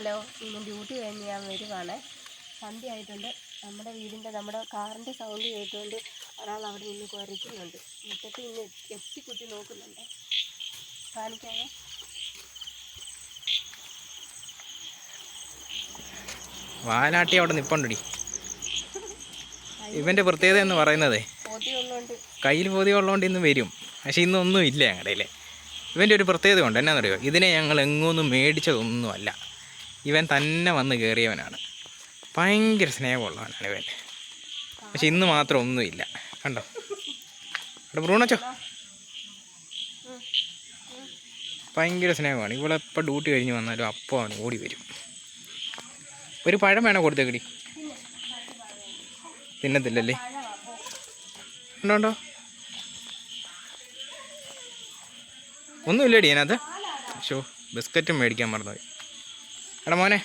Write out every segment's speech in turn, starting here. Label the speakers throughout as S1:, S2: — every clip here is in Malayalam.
S1: ഹലോ ഇന്ന് ഡ്യൂട്ടി കഴിഞ്ഞ് ഞാൻ വരുവാണ്. സന്ധ്യ ആയിട്ടുണ്ട്. നമ്മുടെ വീടിന്റെ നമ്മുടെ കാറിന്റെ സൗണ്ട് കേട്ടുകൊണ്ട് ഒരാൾ അവിടെ നിന്ന് കുരയ്ക്കുന്നുണ്ട്. മുറ്റത്ത് ഇന്ന് എത്തിക്കുത്തി നോക്കുന്നുണ്ട്. കാണിക്കാമോ
S2: വാനാട്ടി അവിടെ നിപ്പുണ്ടടി. ഇവന്റെ പ്രത്യേകത എന്ന് പറയുന്നത് കയ്യിൽ പൊതി ഉള്ളതുകൊണ്ട് ഇന്ന് വരും. പക്ഷെ ഇന്നൊന്നും ഇല്ല ഞങ്ങളുടെ ഇവന്റെ ഒരു പ്രത്യേകത ഉണ്ട്. എന്നാണെന്നറിയോ ഇതിനെ ഞങ്ങൾ എങ്ങൊന്നും മേടിച്ചതൊന്നുമല്ല. ഇവൻ തന്നെ വന്ന് കയറിയവനാണ് ഭയങ്കര സ്നേഹമുള്ളവനാണ് ഇവൻ. പക്ഷെ ഇന്ന് മാത്രം ഒന്നുമില്ല കണ്ടോ? അവിടെ ബ്രൂണച്ചോ ഭയങ്കര സ്നേഹമാണ്. ഇവിടെ ഇവളെപ്പോൾ ഡ്യൂട്ടി കഴിഞ്ഞ് വന്നാലും അപ്പോൾ അവൻ ഓടി വരും. ഒരു പഴം വേണോ കൊടുത്തേക്കടി തിന്നത്തില്ലല്ലേ? ഉണ്ടോ ഉണ്ടോ? ഒന്നുമില്ലടി അതിനകത്ത് ഷോ ബിസ്ക്കറ്റും മേടിക്കാൻ മറന്നുപോയി. എടാ മോനെ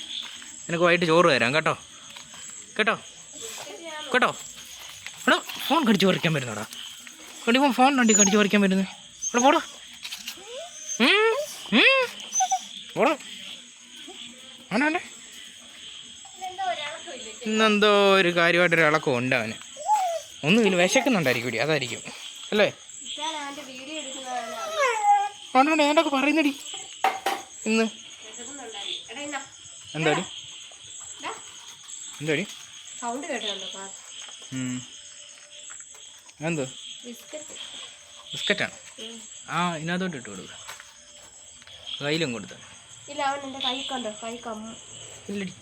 S2: നിനക്ക് വൈകിട്ട് ചോറ് തരാം കേട്ടോ. കേട്ടോ? കേട്ടോ? എടാ ഫോൺ കടിച്ചു പറിക്കാൻ വരുന്നടാ. കണ്ടി ഫോൺ കണ്ടി കടിച്ചു പറിക്കാൻ വരുന്നത് എടാ പോടാ. പോടോ. അവനെ ഇന്നെന്തോ ഒരു കാര്യമായിട്ട് ഇളക്കം ഉണ്ട് അവന്. ഒന്നും ഇതിൽ വിശക്കുന്നുണ്ടായിരിക്കും അതായിരിക്കും. അല്ലേ? ആണോ ഞാനൊക്കെ പറയുന്നടി? ഇന്നാ. എന്താടി? എന്താടി?
S1: സൗണ്ട് കേട്ടുണ്ടോ
S2: എന്ത് എന്തോ
S1: ബിസ്ക്കറ്റ്.
S2: ബിസ്ക്കറ്റാണ്? ആ ഇതിനകത്തോട്ട് ഇട്ട് കൊടുക്കുക കയ്യിലും കൊടുത്ത.
S1: ഇല്ല അവൻ എന്റെ കൈ കണ്ടോ? കൈ കമ്മു
S2: ഇല്ലടി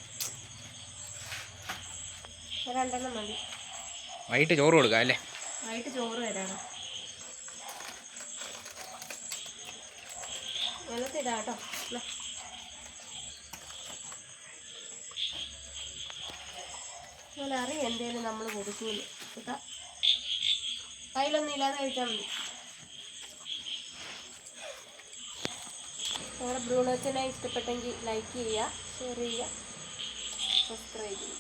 S1: രണ്ടെണ്ണം മതി.
S2: വൈകിട്ട് ചോറ് കൊടുക്കുക അല്ലേ?
S1: വൈകിട്ട് ചോറ് തരാണ് വെള്ളത്തിടാ ഇന്നാ. അറിയാം എന്തേലും നമ്മൾ കൊടുക്കൂല കേട്ടാ? കയ്യിലൊന്നും ഇല്ലാതെ കഴിച്ചാൽ മതി. നമ്മുടെ ബ്രൂണോച്ചനെ ഇഷ്ടപ്പെട്ടെങ്കിൽ ലൈക്ക് ചെയ്യുക ഷെയർ ചെയ്യുക സബ്സ്ക്രൈബ് ചെയ്യുക.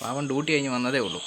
S2: പാവം ഡ്യൂട്ടി കഴിഞ്ഞ് വന്നതേ ഉള്ളൂ.